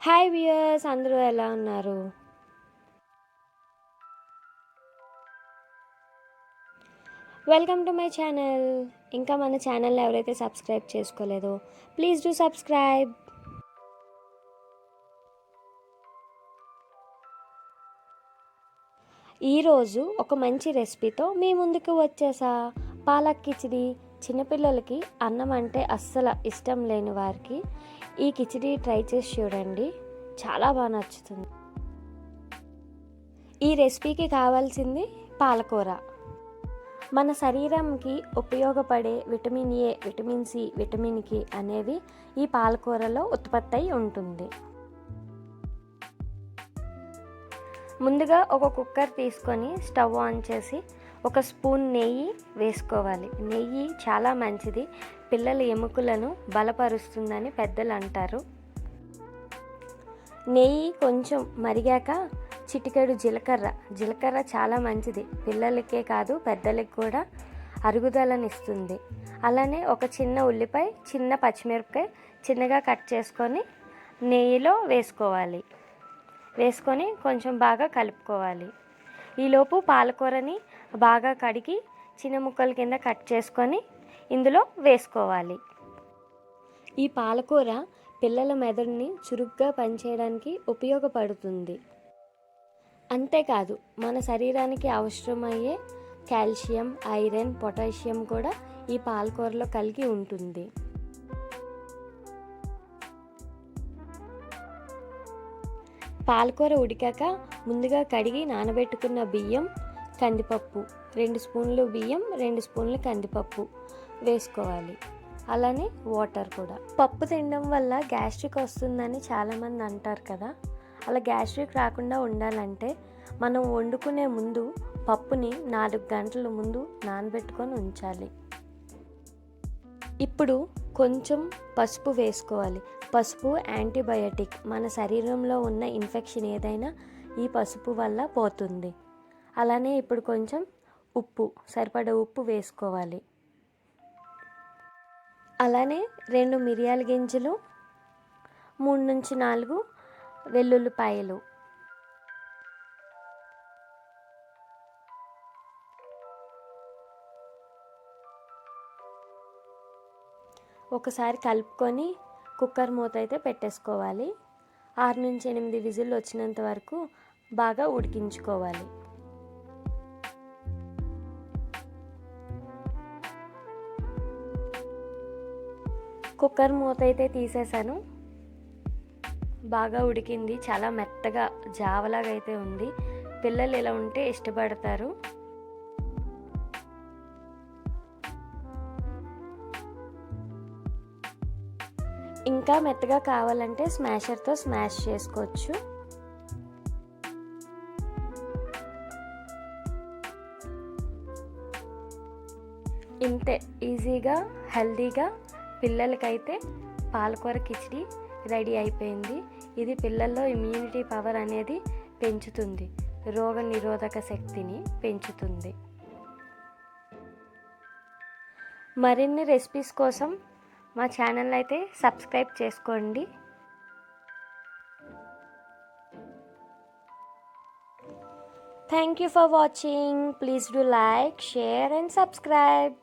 Hi viewers అందరూ ఎలా ఉన్నారు? వెల్కమ్ టు మై ఛానల్ ఇంకా మన ఛానల్ ఎవరైతే సబ్స్క్రైబ్ చేసుకోలేదో ప్లీజ్ డూ సబ్స్క్రైబ్ ఈరోజు ఒక మంచి రెసిపీతో మీ ముందుకు వచ్చేసా. పాలక్ కిచిడి చిన్నపిల్లలకి అన్నం అంటే అస్సలు ఇష్టం లేని వారికి ఈ కిచిడి ట్రై చేసి చూడండి. చాలా బాగా నచ్చుతుంది. ఈ రెసిపీకి కావాల్సింది పాలకూర. మన శరీరంకి ఉపయోగపడే విటమిన్ ఏ విటమిన్ సి విటమిన్కి అనేవి ఈ పాలకూరలో ఉత్పత్తి అయి ఉంటుంది. ముందుగా ఒక కుక్కర్ తీసుకొని స్టవ్ ఆన్ చేసి ఒక స్పూన్ నెయ్యి వేసుకోవాలి. నెయ్యి చాలా మంచిది. పిల్లల ఎముకలను బలపరుస్తుందని పెద్దలు అంటారు. నెయ్యి కొంచెం మరిగాక చిటికెడు జీలకర్ర. జీలకర్ర చాలా మంచిది. పిల్లలకే కాదు పెద్దలకి కూడా అరుగుదలనిస్తుంది అలానే ఒక చిన్న ఉల్లిపాయ చిన్న పచ్చిమిరపకాయ చిన్నగా కట్ చేసుకొని నెయ్యిలో వేసుకోవాలి. వేసుకొని కొంచెం బాగా కలుపుకోవాలి. ఈలోపు పాలకూరని బాగా కడిగి చిన్న ముక్కల కింద కట్ చేసుకొని ఇందులో వేసుకోవాలి. ఈ పాలకూర పిల్లల మెదడుని చురుగ్గా పనిచేయడానికి ఉపయోగపడుతుంది. అంతేకాదు మన శరీరానికి అవసరమయ్యే కాల్షియం ఐరన్ పొటాషియం కూడా ఈ పాలకూరలో కలిగి ఉంటుంది. పాలకూర ఉడికాక ముందుగా కడిగి నానబెట్టుకున్న బియ్యం కందిపప్పు. రెండు స్పూన్లు బియ్యం రెండు స్పూన్లు కందిపప్పు వేసుకోవాలి. అలానే వాటర్ కూడా. పప్పు తినడం వల్ల గ్యాస్ట్రిక్ వస్తుందని చాలామంది అంటారు కదా. అలా గ్యాస్ట్రిక్ రాకుండా ఉండాలంటే మనం వండుకునే ముందు పప్పుని నాలుగు గంటల ముందు నానబెట్టుకొని ఉంచాలి. ఇప్పుడు కొంచెం పసుపు వేసుకోవాలి. పసుపు యాంటీబయోటిక్ మన శరీరంలో ఉన్న ఇన్ఫెక్షన్ ఏదైనా ఈ పసుపు వల్ల పోతుంది. అలానే ఇప్పుడు కొంచెం ఉప్పు సరిపడ ఉప్పు వేసుకోవాలి. అలానే రెండు మిరియాల గింజలు మూడు నుంచి నాలుగు వెల్లుల్లిపాయలు. ఒకసారి కలుపుకొని కుక్కర్ మూత అయితే పెట్టేసుకోవాలి. ఆరు నుంచి ఎనిమిది విజిల్ వచ్చినంత వరకు బాగా ఉడికించుకోవాలి. కుక్కర్ మూత అయితే తీసేసాను బాగా ఉడికింది. చాలా మెత్తగా జావలాగా అయితే ఉంది. పిల్లలు ఇలా ఉంటే ఇష్టపడతారు. ఇంకా మెత్తగా కావాలంటే స్మాషర్తో స్మాష్ చేసుకోవచ్చు. ఇంతే ఈజీగా హెల్దీగా పిల్లలకైతే పాలకూర కిచిడి రెడీ అయిపోయింది. ఇది పిల్లల్లో ఇమ్యూనిటీ పవర్ అనేది పెంచుతుంది. రోగ నిరోధక శక్తిని పెంచుతుంది. మరిన్ని రెసిపీస్ కోసం మా ఛానల్ అయితే సబ్స్క్రైబ్ చేసుకోండి. Thank you for watching please do like share and subscribe